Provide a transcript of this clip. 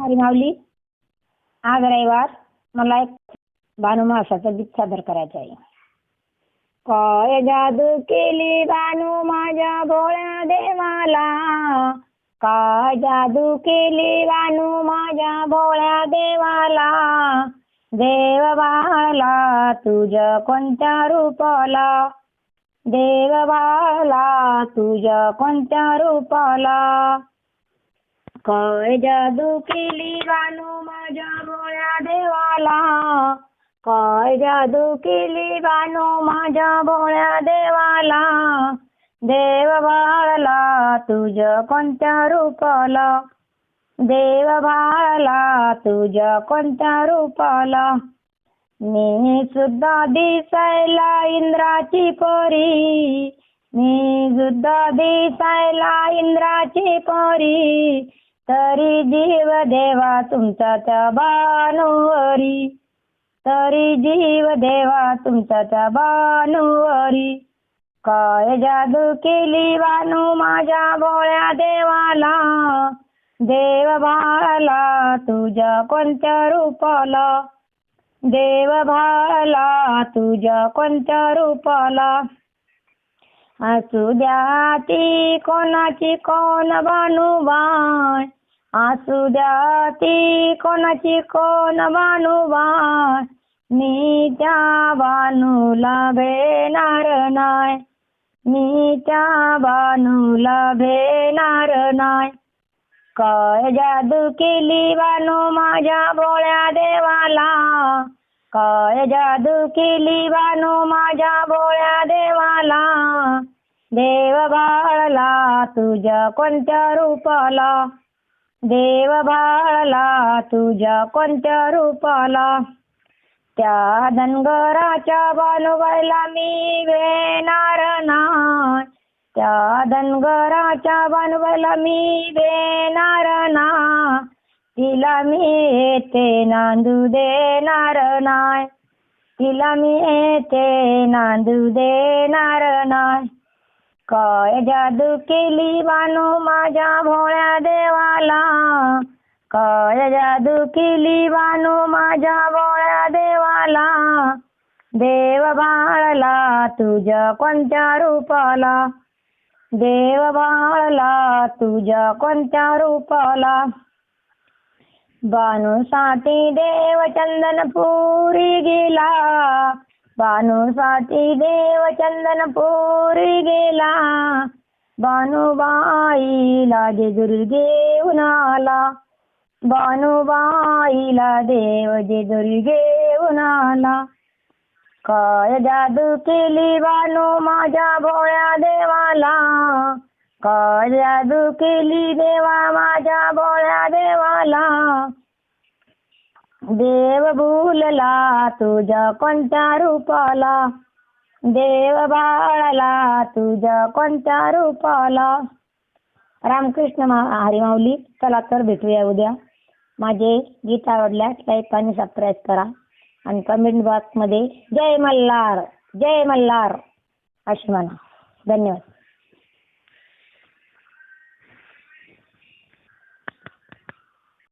अरे माऊली. आज रविवार. मला एक बानू गीत सादर करायचं आहे. काय जादू केली बानू माझ्या भोळ्या देवाला? काय जादू केली बानू माझ्या भोळ्या देवाला? देव बाळा तुझ्या कोणत्या रूपाला? देव बाळा तुझ्या कोणत्या रूपाला? काय जादू केली बानू माझ्या भोळ्या देवाला? काय जादू केली बानू माझ्या भोळ्या देवाला? देव बाळला तुझ्या कोणत्या रूपाला? देव बाळाला तुझ्या कोणत्या रूपाला? मी सुद्धा दिसायला इंद्राची परी. मी सुद्धा दिसायला इंद्राची परी. तरी जीव देवा तुमचा त्या बानुवरी तरी जीव देवा तुमचा त्या बानुवरी काय जादू केली बानू माझ्या भोळ्या देवाला? देव भाला तुझ्या कोणत्या रूपाला? देव भाला तुझ्या कोणत्या रूपाला? असू द्या ती कोणाची कोण बानुबाण असू द्या ती कोणाची कोण बानुबा मी त्या बानूला भेणार नाय मी त्या बानूला भेणार नाय काय जादू केली बानू माझ्या भोळ्या देवाला? काय जादू केली बानू माझ्या भोळ्या देवाला? देव बाळला तुझ्या कोणत्या रूपाला? देव बाळला तुझ्या कोणत्या रूपाला? त्या धनगराच्या बानुबाईला मी वेणार नाय त्या धनगराच्या बानुबाईला मी वेणार ना तिला मी येते नांदू देणार नाय तिला मी येते नांदू देणार नाय काय जादू केली बानू माझ्या भोळ्या देवाला? काय जादू केली बानू माझ्या भोळ्या देवाला? देव बाळला तुझ्या कोणत्या रूपाला? देव बाळला तुझ्या कोणत्या रूपाला? बानूसाठी देव चंदनपुरी गेला. बानूसाठी देव चंदनपुरी गेला बानूबाईला जे दुर्गेहून आला बानूबाईला देव जे दुर्गेहून आला काय जादू केली बानू माझ्या भोळ्या देवाला काय जादू केली देवा माझ्या भोळ्या देवाला देव भूलला तुझ्या कोणत्या रूपाला? देव बाळाला तुझ्या कोणत्या रूपाला? रामकृष्ण मा- हरी माऊली चला तर भेटूया उद्या. माझे गीत आवडल्यास लाईक आणि सबस्क्राईब करा. आणि कमेंट बॉक्समध्ये जय मल्हार जय मल्हार अशी म्हणा. धन्यवाद.